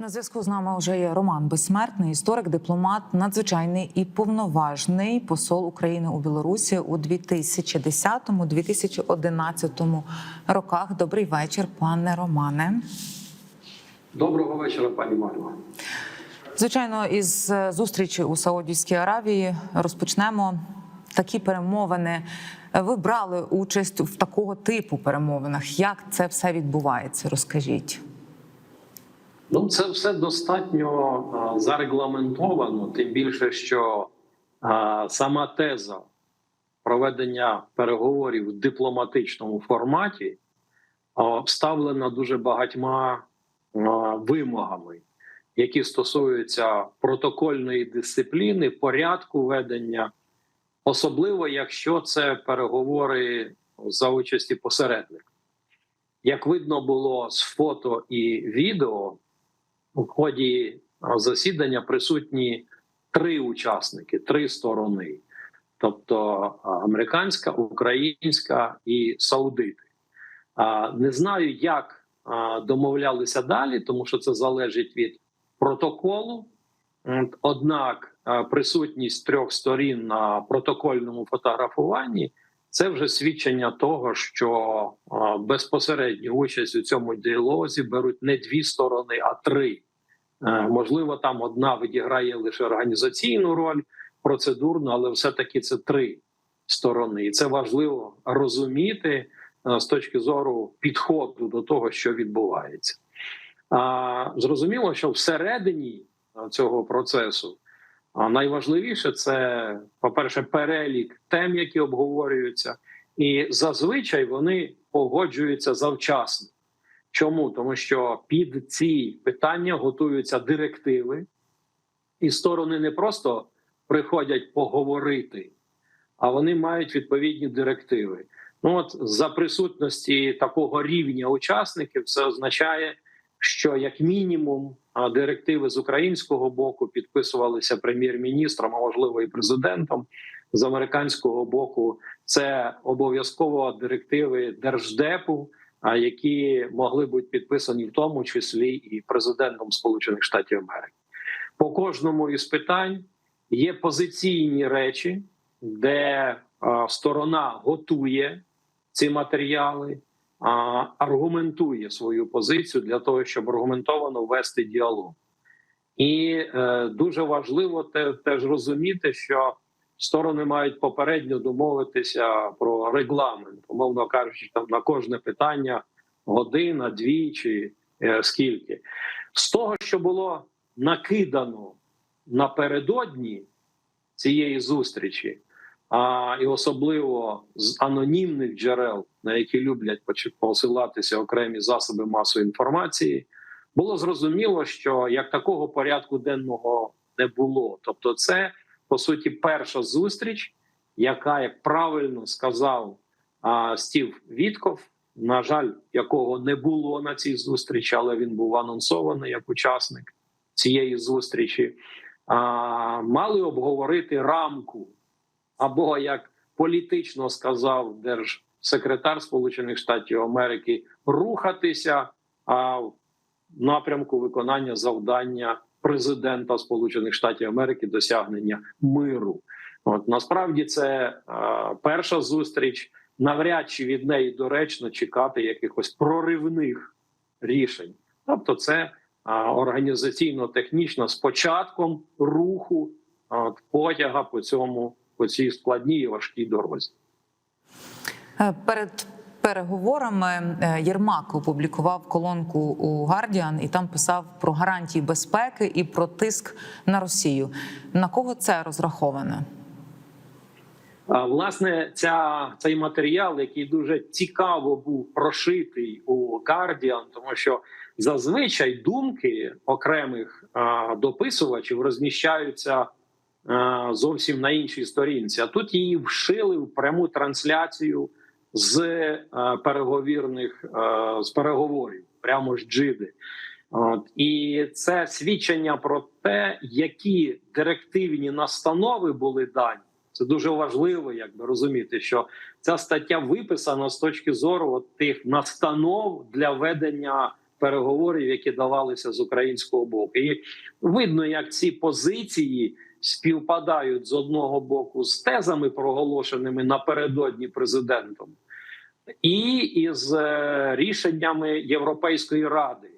На зв'язку з нами вже є Роман Безсмертний, історик, дипломат, надзвичайний і повноважний посол України у Білорусі у 2010-2011 роках. Добрий вечір, пане Романе. Доброго вечора, пані Марго. Звичайно, із е, зустрічі у Саудівській Аравії розпочнемо такі перемовини. Ви брали участь в такого типу перемовинах. Як це все відбувається? Розкажіть. Ну, це все достатньо зарегламентовано, тим більше, що а, сама теза проведення переговорів в дипломатичному форматі обставлена дуже багатьма а, вимогами, які стосуються протокольної дисципліни, порядку ведення, особливо якщо це переговори за участі посередника. Як видно було з фото і відео, у ході засідання присутні три учасники, три сторони, тобто американська, українська і саудити. Не знаю, як домовлялися далі, тому що це залежить від протоколу. Однак присутність трьох сторін на протокольному фотографуванні це вже свідчення того, що безпосередню участь у цьому діалозі беруть не дві сторони, а три. Е, Можливо, там одна відіграє лише організаційну роль, процедурну, але все-таки це три сторони, і це важливо розуміти е, з точки зору підходу до того, що відбувається. А, Зрозуміло, що всередині е, цього процесу найважливіше це, по-перше, перелік тем, які обговорюються, і зазвичай вони погоджуються завчасно. Чому? Тому що під ці питання готуються директиви, і сторони не просто приходять поговорити, а вони мають відповідні директиви. Ну от за присутності такого рівня учасників, це означає, що як мінімум директиви з українського боку підписувалися прем'єр-міністром, а можливо і президентом. З американського боку це обов'язково директиви держдепу, які могли бути підписані в тому числі і президентом Сполучених Штатів Америки. По кожному із питань є позиційні речі, де а, сторона готує ці матеріали, а, аргументує свою позицію для того, щоб аргументовано вести діалог. І е, дуже важливо те, теж розуміти, що сторони мають попередньо домовитися про регламент, умовно кажучи, там на кожне питання година, дві чи е, скільки. З того, що було накидано напередодні цієї зустрічі, а і особливо з анонімних джерел, на які люблять посилатися окремі засоби масової інформації, було зрозуміло, що як такого порядку денного не було. Тобто, це по суті перша зустріч, яка, як правильно сказав а, Стів Вітков, на жаль, якого не було на цій зустрічі, але він був анонсований як учасник цієї зустрічі, а, мали обговорити рамку, або як політично сказав держсекретар Сполучених Штатів Америки, рухатися а, в напрямку виконання завдання президента Сполучених Штатів Америки досягнення миру. От насправді це е, перша зустріч. Навряд чи від неї доречно чекати якихось проривних рішень. Тобто, це е, організаційно-технічно з початком руху от, потяга по цьому по цій складній важкій дорозі. Е, Перед переговорами е, Єрмак опублікував колонку у Guardian і там писав про гарантії безпеки і про тиск на Росію. На кого це розраховане? Власне, ця цей матеріал, який дуже цікаво був прошитий у Guardian, тому що зазвичай думки окремих а, дописувачів розміщаються а, зовсім на іншій сторінці. А тут її вшили в пряму трансляцію з а, переговірних а, з переговорів, прямо з джиди. От і це свідчення про те, які директивні настанови були дані. Це дуже важливо, якби розуміти, що ця стаття виписана з точки зору от тих настанов для ведення переговорів, які давалися з українського боку, і видно, як ці позиції співпадають з одного боку з тезами, проголошеними напередодні президентом, і із е, рішеннями Європейської ради.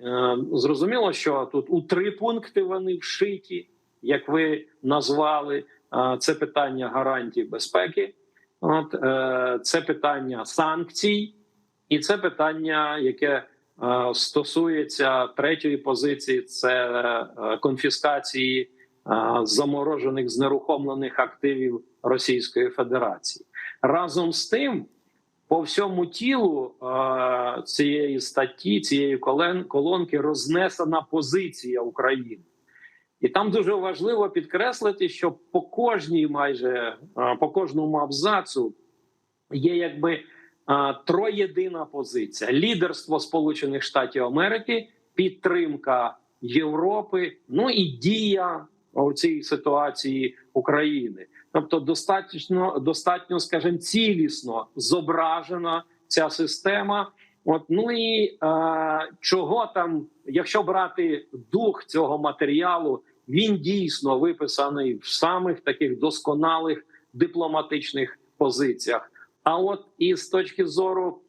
Е, Зрозуміло, що тут у три пункти вони вшиті, як ви назвали. Е, Це питання гарантій безпеки, от це питання санкцій, і це питання, яке стосується третьої позиції: це конфіскації заморожених знерухомлених активів Російської Федерації. Разом з тим, по всьому тілу е, цієї статті, цієї колонки рознесена позиція України. І там дуже важливо підкреслити, що по кожній майже е, по кожному абзацу є якби е, троєдина позиція: лідерство Сполучених Штатів Америки, підтримка Європи, ну і дія у цій ситуації України. Тобто, достатньо достатньо, скажімо, цілісно зображена ця система. От ну і е, чого там, якщо брати дух цього матеріалу, він дійсно виписаний в самих таких досконалих дипломатичних позиціях. А от і з точки зору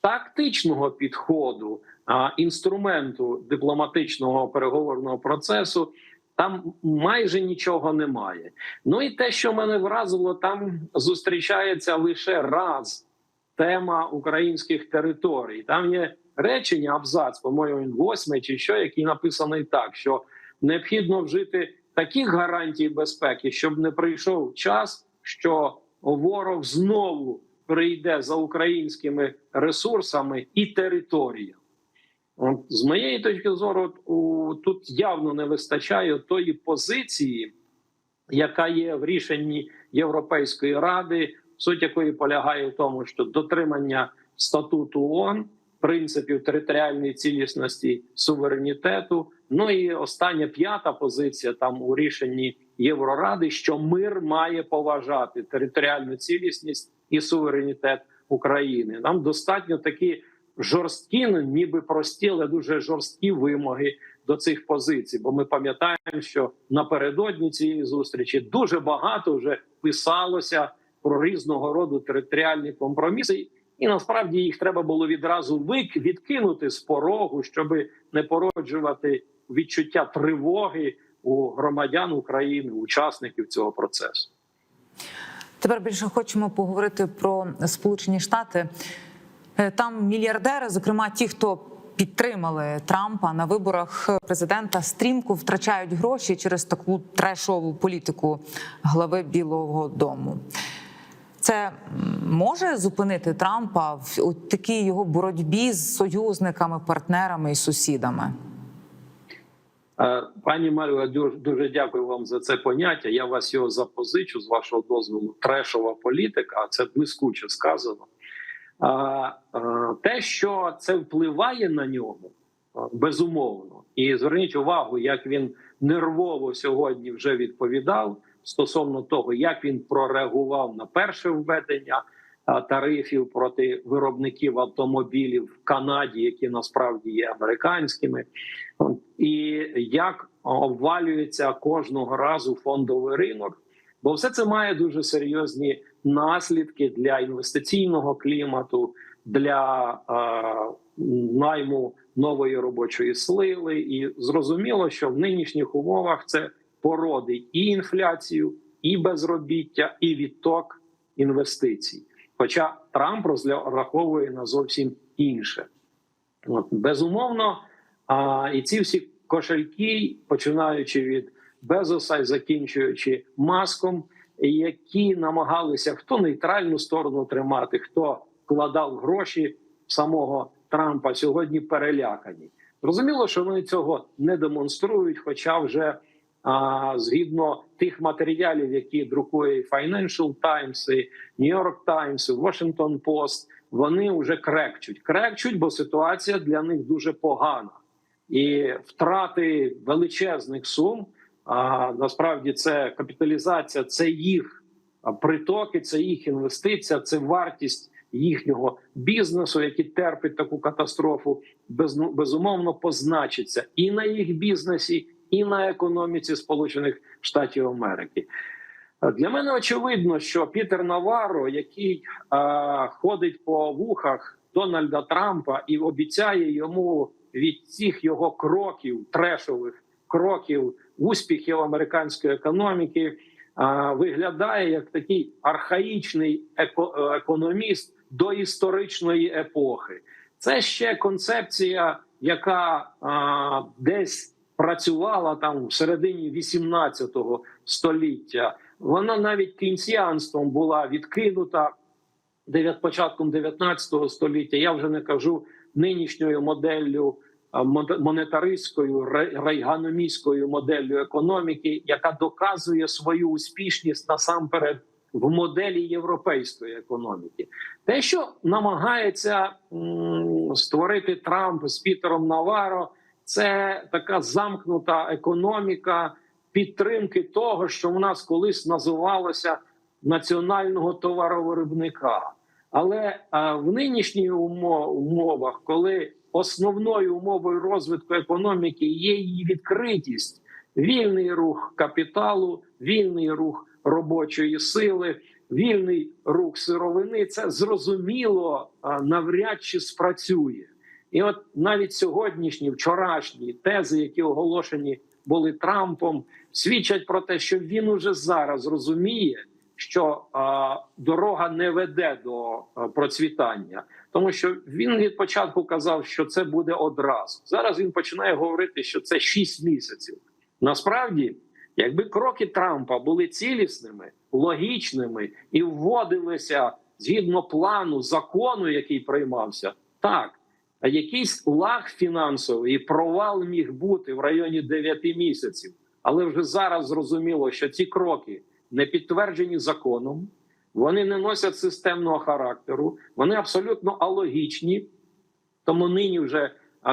тактичного підходу, а, інструменту дипломатичного переговорного процесу, там майже нічого немає. Ну і те, що мене вразило, там зустрічається лише раз тема українських територій. Там є речення, абзац, по-моєму, він восьмий чи що, який написаний так, що необхідно вжити таких гарантій безпеки, щоб не прийшов час, що ворог знову прийде за українськими ресурсами і територіями. З моєї точки зору, тут явно не вистачає тої позиції, яка є в рішенні Європейської ради, суть якої полягає в тому, що дотримання статуту ООН, принципів територіальної цілісності суверенітету. Ну і остання п'ята позиція там у рішенні Євроради, що мир має поважати територіальну цілісність і суверенітет України. Нам достатньо такі жорсткі, ну, ніби прості, але дуже жорсткі вимоги до цих позицій. Бо ми пам'ятаємо, що напередодні цієї зустрічі дуже багато вже писалося про різного роду територіальні компроміси. І насправді їх треба було відразу вик відкинути з порогу, щоб не породжувати відчуття тривоги у громадян України, учасників цього процесу. Тепер більше хочемо поговорити про Сполучені Штати. Е, Там мільярдери, зокрема ті, хто підтримали Трампа на виборах президента, стрімко втрачають гроші через таку трешову політику глави Білого Дому. Це може зупинити Трампа в такій його боротьбі з союзниками, партнерами і сусідами? Е, Пані Марію, дуже дякую вам за це поняття. Я вас його запозичу з вашого дозволу. Трешова політика, а це блискуче сказано. Те, що це впливає на нього, безумовно, і зверніть увагу, як він нервово сьогодні вже відповідав стосовно того, як він прореагував на перше введення тарифів проти виробників автомобілів в Канаді, які насправді є американськими, і як обвалюється кожного разу фондовий ринок, бо все це має дуже серйозні наслідки для інвестиційного клімату, для е, найму нової робочої сили. І зрозуміло, що в нинішніх умовах це породить і інфляцію, і безробіття, і відток інвестицій. Хоча Трамп розраховує на зовсім інше. От, безумовно, а, і ці всі кошельки, починаючи від Безоса і закінчуючи маском, які намагалися хто нейтральну сторону тримати, хто вкладав гроші самого Трампа, сьогодні перелякані. Зрозуміло, що вони цього не демонструють, хоча вже а, згідно тих матеріалів, які друкує Financial Times, і New York Times, Washington Post, вони вже крекчуть. Крекчуть, бо ситуація для них дуже погана. І втрати величезних сум, а насправді це капіталізація, це їх притоки, це їх інвестиція, це вартість їхнього бізнесу, який терпить таку катастрофу, безумовно позначиться і на їх бізнесі, і на економіці Сполучених Штатів Америки. Для мене очевидно, що Пітер Наваро, який е, ходить по вухах Дональда Трампа і обіцяє йому від цих його кроків, трешових кроків успіхів американської економіки, виглядає як такий архаїчний економіст до історичної епохи. Це ще концепція, яка десь працювала там в середині 18 століття. Вона навіть кінціанством була відкинута початком 19 століття. Я вже не кажу нинішньою моделлю монетаристською ре- моделлю економіки, яка доказує свою успішність насамперед в моделі європейської економіки. Те, що намагається створити Трамп з Пітером Наваро, це така замкнута економіка підтримки того, що в нас колись називалося національного товаровиробника. Але в нинішніх умовах, коли основною умовою розвитку економіки є її відкритість, вільний рух капіталу, вільний рух робочої сили, вільний рух сировини, це зрозуміло навряд чи спрацює. І от навіть сьогоднішні, вчорашні тези, які оголошені були Трампом, свідчать про те, що він уже зараз розуміє, що а, дорога не веде до процвітання, тому що він від початку казав, що це буде одразу. Зараз він починає говорити, що це 6 місяців. Насправді, якби кроки Трампа були цілісними, логічними і вводилися згідно плану закону, який приймався, так. Якийсь лаг фінансовий і провал міг бути в районі 9 місяців. Але вже зараз зрозуміло, що ці кроки не підтверджені законом, вони не носять системного характеру, вони абсолютно алогічні. Тому нині вже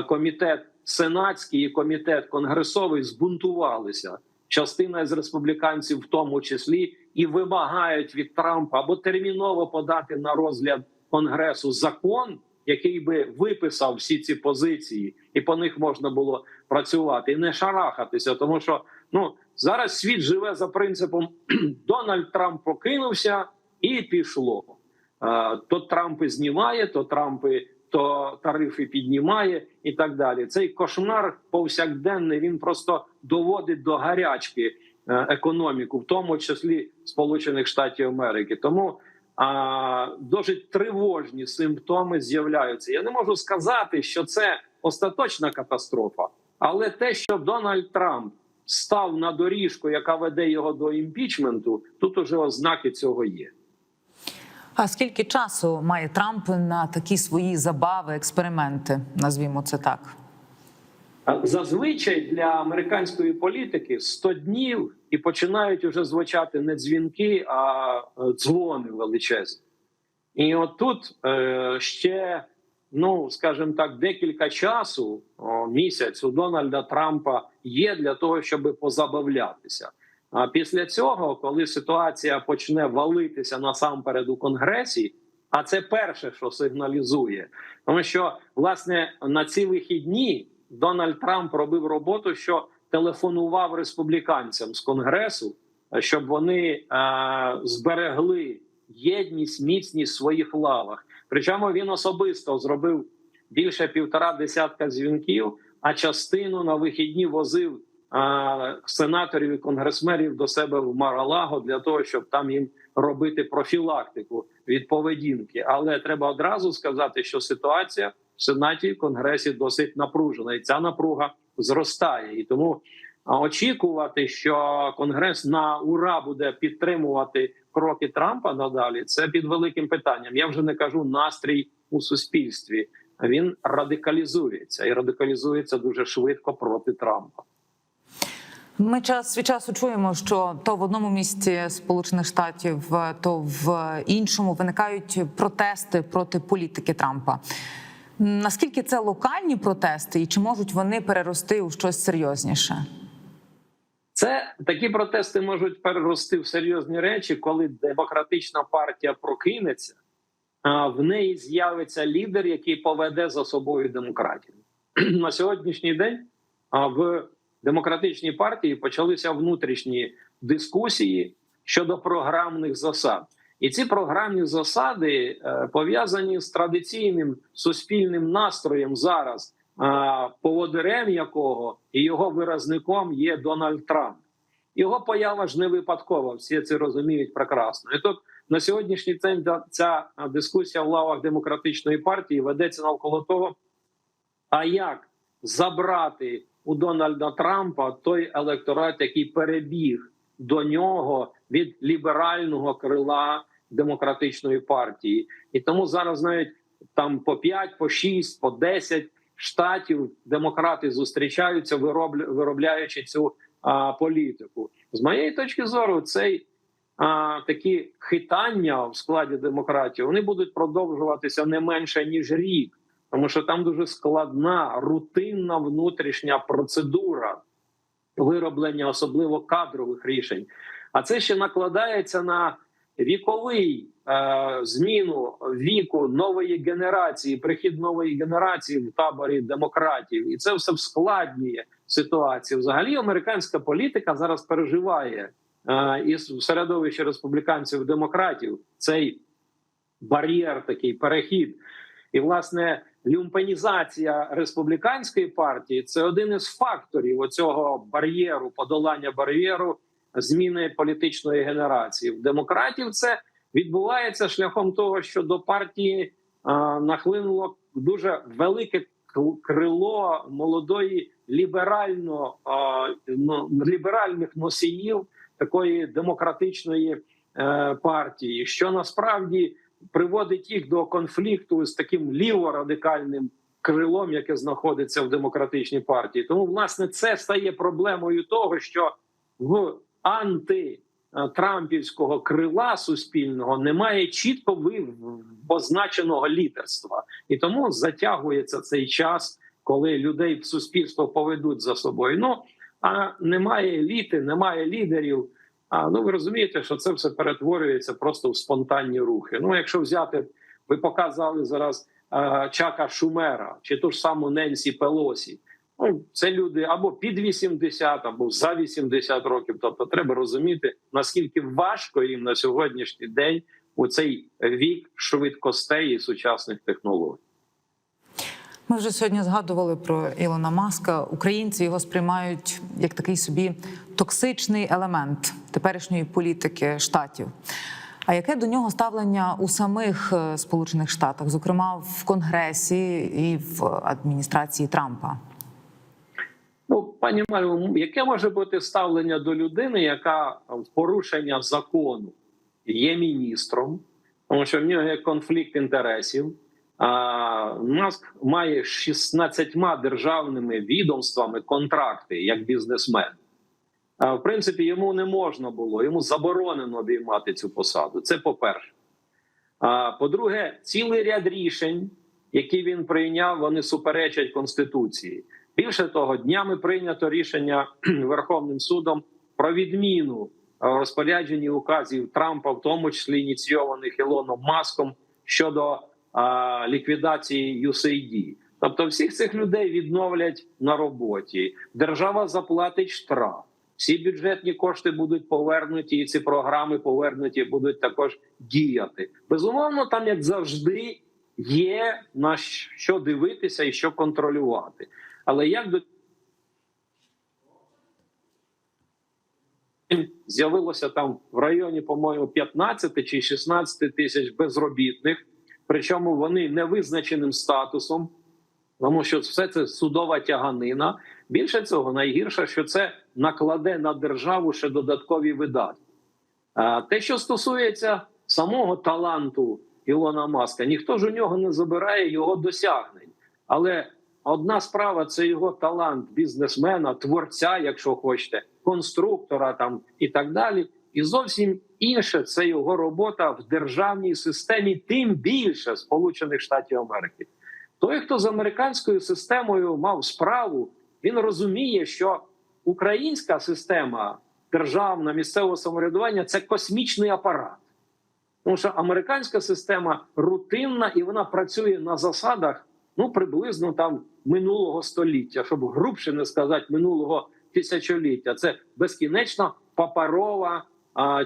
комітет сенатський і комітет конгресовий збунтувалися. Частина з республіканців, в тому числі, і вимагають від Трампа або терміново подати на розгляд конгресу закон, який би виписав всі ці позиції, і по них можна було працювати і не шарахатися, тому що ну зараз світ живе за принципом Дональд Трамп прокинувся і пішло. То Трампи знімає, то Трампи то тарифи піднімає і так далі. Цей кошмар повсякденний він просто доводить до гарячки е, економіку, в тому числі Сполучених Штатів Америки. Тому а, досить тривожні симптоми з'являються. Я не можу сказати, що це остаточна катастрофа, але те, що Дональд Трамп став на доріжку, яка веде його до імпічменту, тут уже ознаки цього є. А скільки часу має Трамп на такі свої забави, експерименти? Назвімо це так. Зазвичай для американської політики 100 днів і починають уже звучати не дзвінки, а е, дзвони величезні. І от тут е, ще, ну скажімо так, декілька часу, місяць у Дональда Трампа є для того, щоб позабавлятися. А після цього, коли ситуація почне валитися насамперед у конгресі, а це перше, що сигналізує, тому що власне на ці вихідні Дональд Трамп робив роботу, що телефонував республіканцям з конгресу, щоб вони е, зберегли єдність, міцність в своїх лавах. Причому він особисто зробив більше півтора десятка дзвінків, а частину на вихідні возив сенаторів і конгресменів до себе в Маралаго для того, щоб там їм робити профілактику від поведінки. Але треба одразу сказати, що ситуація в сенаті і конгресі досить напружена, і ця напруга зростає. І тому очікувати, що конгрес на ура буде підтримувати кроки Трампа надалі. Це під великим питанням. Я вже не кажу настрій у суспільстві. Він радикалізується і радикалізується дуже швидко проти Трампа. Ми час від часу чуємо, що то в одному місці Сполучених Штатів, то в іншому виникають протести проти політики Трампа. Наскільки це локальні протести, і чи можуть вони перерости у щось серйозніше? Це такі протести можуть перерости в серйозні речі, коли демократична партія прокинеться а, в неї з'явиться лідер, який поведе за собою демократію. На сьогоднішній день в демократичній партії почалися внутрішні дискусії щодо програмних засад. І ці програмні засади е, пов'язані з традиційним суспільним настроєм зараз, е, поводирем якого і його виразником є Дональд Трамп. Його поява ж не випадкова, всі це розуміють прекрасно. І тут на сьогоднішній день ця дискусія в лавах демократичної партії ведеться навколо того, а як забрати у Дональда Трампа той електорат, який перебіг до нього від ліберального крила демократичної партії, і тому зараз навіть там по 5, по 6, по 10 штатів демократи зустрічаються, виробля- виробляючи цю а, політику. З моєї точки зору, цей а, такі хитання в складі демократії вони будуть продовжуватися не менше ніж рік, тому що там дуже складна рутинна внутрішня процедура вироблення особливо кадрових рішень. А це ще накладається на віковий е, зміну віку нової генерації, прихід нової генерації в таборі демократів, і це все вскладнює ситуацію. Взагалі, американська політика зараз переживає е, із в середовищі республіканців демократів цей бар'єр, такий перехід. І власне люмпенізація республіканської партії це один із факторів оцього бар'єру, подолання бар'єру зміни політичної генерації. В демократів це відбувається шляхом того, що до партії а, нахлинуло дуже велике крило молодої ліберально а, ну, ліберальних носіїв такої демократичної е, партії, що насправді приводить їх до конфлікту з таким ліворадикальним крилом, яке знаходиться в демократичній партії. Тому, власне, це стає проблемою того, що в антитрампівського крила суспільного немає чітко позначеного лідерства, і тому затягується цей час, коли людей в суспільство поведуть за собою. Ну а немає еліти, немає лідерів. А ну ви розумієте, що це все перетворюється просто в спонтанні рухи. Ну, якщо взяти, ви показали зараз е, Чака Шумера чи ту ж саму Ненсі Пелосі. Ну, це люди або під 80, або за 80 років. Тобто, треба розуміти, наскільки важко їм на сьогоднішній день у цей вік швидкостей і сучасних технологій. Ми вже сьогодні згадували про Ілона Маска. Українці його сприймають як такий собі токсичний елемент теперішньої політики штатів. А яке до нього ставлення у самих е, Сполучених Штатах, зокрема в Конгресі і в адміністрації Трампа? Ну, пані Марю, яке може бути ставлення до людини, яка в порушення закону є міністром, тому що в нього є конфлікт інтересів. Маск має з 16 державними відомствами контракти як бізнесмен. В принципі, йому не можна було, йому заборонено обіймати цю посаду. Це по-перше. По-друге, цілий ряд рішень, які він прийняв, вони суперечать Конституції. Більше того, днями прийнято рішення Верховним судом про відміну е, розпоряджень указів Трампа, в тому числі ініційованих Ілоном Маском щодо ліквідації USAID. Тобто, всіх цих людей відновлять на роботі. Держава заплатить штраф. Всі бюджетні кошти будуть повернуті, і ці програми повернуті будуть також діяти. Безумовно, там як завжди є на що дивитися і що контролювати. Але як до з'явилося там в районі, по-моєму, 15 чи 16 тисяч безробітних, причому вони не визначеним статусом, тому що все це судова тяганина. Більше цього, найгірше, що це накладе на державу ще додаткові видатки. Те, що стосується самого таланту Ілона Маска, ніхто ж у нього не забирає його досягнень. Але одна справа це його талант бізнесмена, творця, якщо хочете, конструктора там і так далі. І зовсім інше це його робота в державній системі, тим більше Сполучених Штатів Америки. Той, хто з американською системою мав справу, він розуміє, що українська система державна місцевого самоврядування це космічний апарат. Тому що американська система рутинна і вона працює на засадах ну приблизно там минулого століття, щоб грубше не сказати минулого тисячоліття. Це безкінечно паперова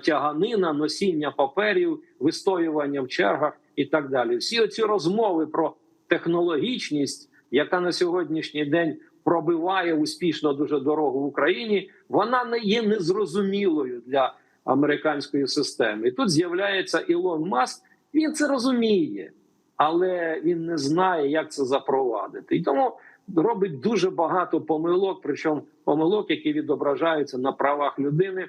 тяганина, носіння паперів, вистоювання в чергах і так далі. Всі оці розмови про технологічність, яка на сьогоднішній день пробиває успішно дуже дорогу в Україні, вона не є незрозумілою для американської системи. І тут з'являється Ілон Маск. Він це розуміє, але він не знає, як це запровадити. І тому робить дуже багато помилок, причому помилок, які відображаються на правах людини,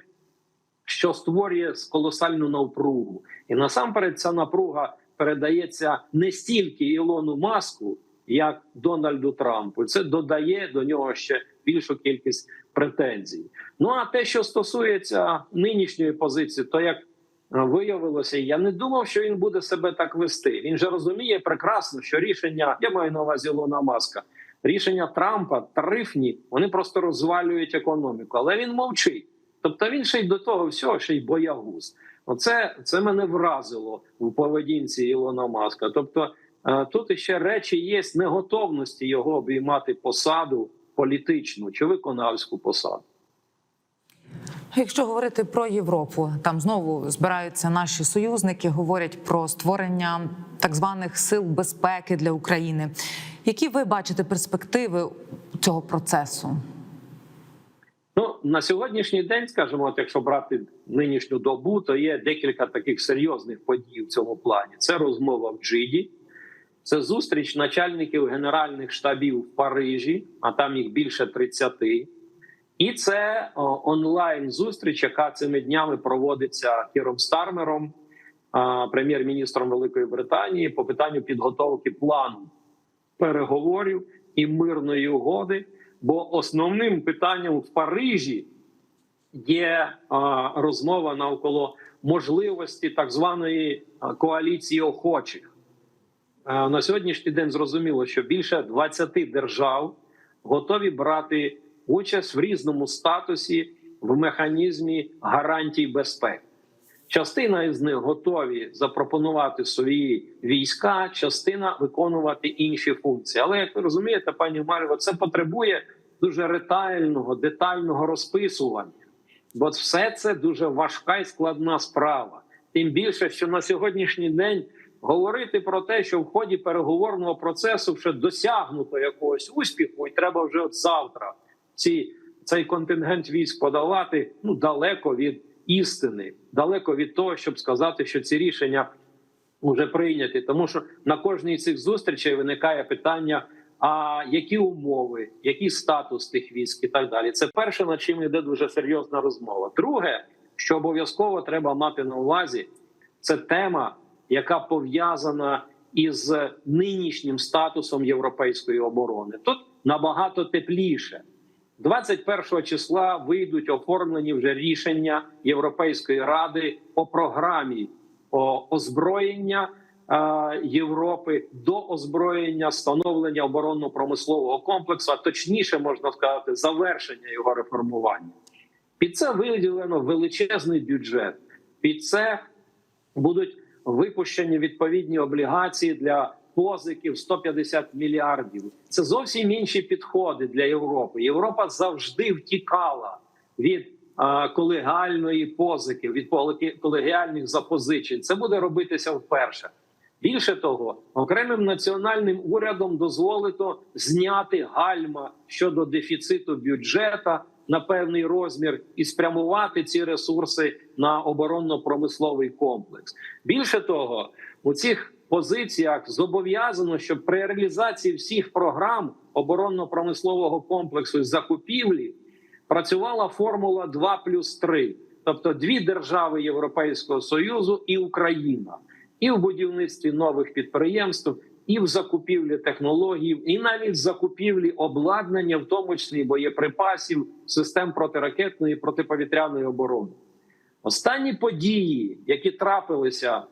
що створює колосальну напругу. І насамперед ця напруга передається не стільки Ілону Маску, як Дональду Трампу. Це додає до нього ще більшу кількість претензій. Ну а те, що стосується нинішньої позиції, то як е, виявилося, я не думав, що він буде себе так вести. Він же розуміє прекрасно, що рішення я маю на увазі Ілона Маска. Рішення Трампа тарифні, вони просто розвалюють економіку, але він мовчить. Тобто він ще й до того всього, ще й боягуз. Оце це мене вразило в поведінці Ілона Маска. Тобто е, тут іще речі є неготовності його обіймати посаду політичну чи виконавську посаду. Якщо говорити про Європу, там знову збираються наші союзники, говорять про створення так званих сил безпеки для України. Які ви бачите перспективи цього процесу? Ну на сьогоднішній день, скажімо, от якщо брати нинішню добу, то є декілька таких серйозних подій в цьому плані. Це розмова в Джиді, це зустріч начальників генеральних штабів в Парижі, а там їх більше 30. І це онлайн зустріч, яка цими днями проводиться Кіром Стармером, прем'єр-міністром Великої Британії, по питанню підготовки плану переговорів і мирної угоди. Бо основним питанням в Парижі є розмова навколо можливості так званої коаліції охочих. На сьогоднішній день зрозуміло, що більше 20 держав готові брати участь в різному статусі в механізмі гарантій безпеки. Частина із них готові запропонувати свої війська, частина виконувати інші функції. Але як ви розумієте, пані Маріво, це потребує дуже ретельного, детального розписування, бо все це дуже важка і складна справа. Тим більше, що на сьогоднішній день говорити про те, що в ході переговорного процесу вже досягнуто якогось успіху, і треба вже от завтра ці, цей контингент військ подавати ну далеко від істини, далеко від того, щоб сказати, що ці рішення вже прийняті. Тому що на кожній цих зустрічей виникає питання: а які умови, який статус тих військ і так далі. Це перше, над чим йде дуже серйозна розмова. Друге, що обов'язково треба мати на увазі, це тема, яка пов'язана із нинішнім статусом європейської оборони. Тут набагато тепліше. 21 числа вийдуть оформлені вже рішення Європейської ради по програмі озброєння Європи до озброєння становлення оборонно-промислового комплексу, а точніше можна сказати, завершення його реформування. Під це виділено величезний бюджет. Під це будуть випущені відповідні облігації для позиків 150 мільярдів. Це зовсім інші підходи для Європи. Європа завжди втікала від а, колегіальної позики, від колегіальних запозичень. Це буде робитися вперше. Більше того, окремим національним урядом дозволито зняти гальма щодо дефіциту бюджета на певний розмір і спрямувати ці ресурси на оборонно-промисловий комплекс. Більше того, у цих позиціях зобов'язано, що при реалізації всіх програм оборонно-промислового комплексу закупівлі працювала формула 2 плюс 3. тобто дві держави Європейського союзу і Україна, і в будівництві нових підприємств, і в закупівлі технологій, і навіть в закупівлі обладнання, в тому числі боєприпасів, систем протиракетної і протиповітряної оборони. Останні події, які трапилися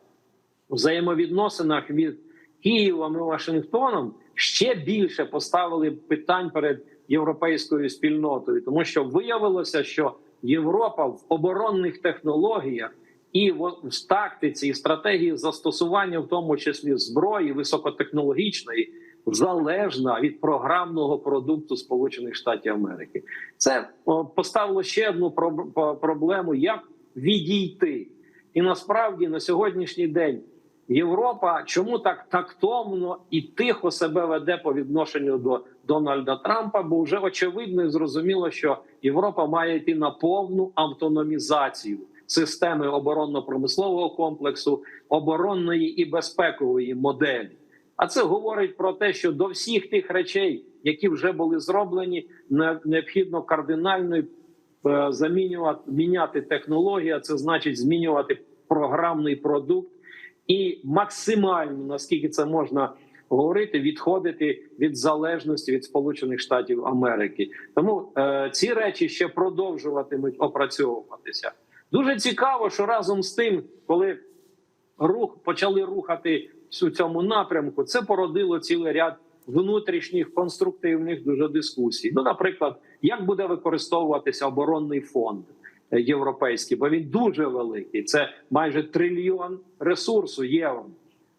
у взаємовідносинах від Києвом і Вашингтоном, ще більше поставили питань перед європейською спільнотою, тому що виявилося, що Європа в оборонних технологіях і в, тактиці і стратегії застосування, в тому числі зброї високотехнологічної, залежна від програмного продукту Сполучених Штатів Америки. Це поставило ще одну про- проблему: як відійти. І насправді на сьогоднішній день Європа чому так тактовно і тихо себе веде по відношенню до Дональда Трампа? Бо вже очевидно і зрозуміло, що Європа має йти на повну автономізацію системи оборонно-промислового комплексу, оборонної і безпекової моделі. А це говорить про те, що до всіх тих речей, які вже були зроблені, необхідно кардинально е, замінювати міняти технології. а Це значить змінювати програмний продукт і максимально наскільки це можна говорити, відходити від залежності від Сполучених Штатів Америки. Тому е, ці речі ще продовжуватимуть опрацьовуватися. Дуже цікаво, що разом з тим, коли рух почали рухати у цьому напрямку, це породило цілий ряд внутрішніх конструктивних дуже дискусій. Ну, наприклад, як буде використовуватися оборонний фонд е, європейський, бо він дуже великий. Це майже трильйон ресурсу євро.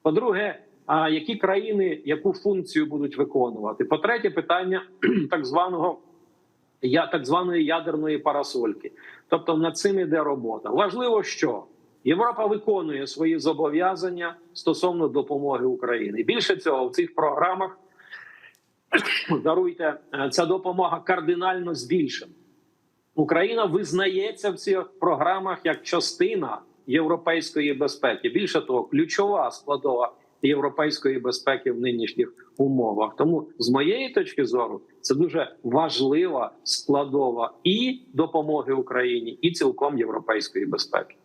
По-друге, а які країни яку функцію будуть виконувати? По-третє, питання так званого я так званої ядерної парасольки. Тобто над цим іде робота. Важливо, що Європа виконує свої зобов'язання стосовно допомоги Україні. Більше цього в цих програмах даруйте е, ця допомога кардинально збільшена. Україна визнається в цих програмах як частина європейської безпеки. Більше того, ключова складова європейської безпеки в нинішніх умовах. Тому з моєї точки зору це дуже важлива складова і допомоги Україні, і цілком європейської безпеки.